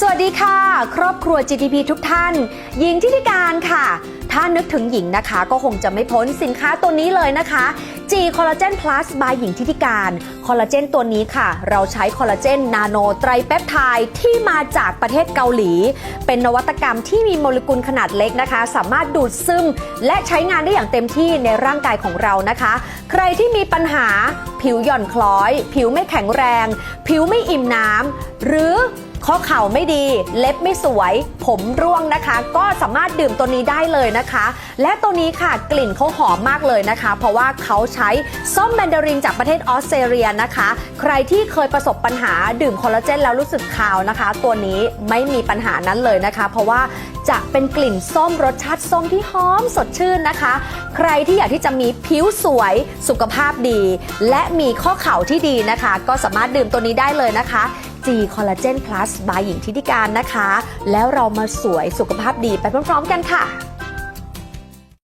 สวัสดีค่ะ ครอบครัว GTP ทุกท่าน หญิงทิติการค่ะ ถ้านึกถึงหญิงนะคะ ก็คงจะไม่พ้นสินค้าตัวนี้เลยนะคะ G Collagen Plus by หญิงทิติการ คอลลาเจนตัวนี้ค่ะ เราใช้คอลลาเจนนาโนไตรเปปไทด์ที่มาจากประเทศเกาหลี เป็นนวัตกรรมที่มีโมเลกุลขนาดเล็กนะคะ สามารถดูดซึม และใช้งานได้อย่างเต็มที่ในร่างกายของเรานะคะ ใครที่มีปัญหาผิวหย่อนคล้อย ผิวไม่แข็งแรง ผิวไม่อิ่มน้ำหรือ ข้อเข่าไม่ดี เล็บไม่สวย ผมร่วงนะคะ ก็สามารถดื่มตัวนี้ได้เลยนะคะ และตัวนี้ค่ะกลิ่นเขาหอมมากเลยนะคะ เพราะว่าเขาใช้ส้มแมนดารินจากประเทศออสเตรเลียนะคะ ใครที่เคยประสบปัญหาดื่มคอลลาเจนแล้วรู้สึกคาวนะคะ ตัวนี้ไม่มีปัญหานั้นเลยนะคะ เพราะว่าจะเป็นกลิ่นส้มรสชาติส้มที่หอมสดชื่นนะคะ ใครที่อยากที่จะมีผิวสวยสุขภาพดี และมีข้อเข่าที่ดีนะคะ ก็สามารถดื่มตัวนี้ได้เลยนะคะ G Collagen Plus by หญิงทิติการนะคะ แล้วเรามาสวยสุขภาพดีไปพร้อมๆกันค่ะ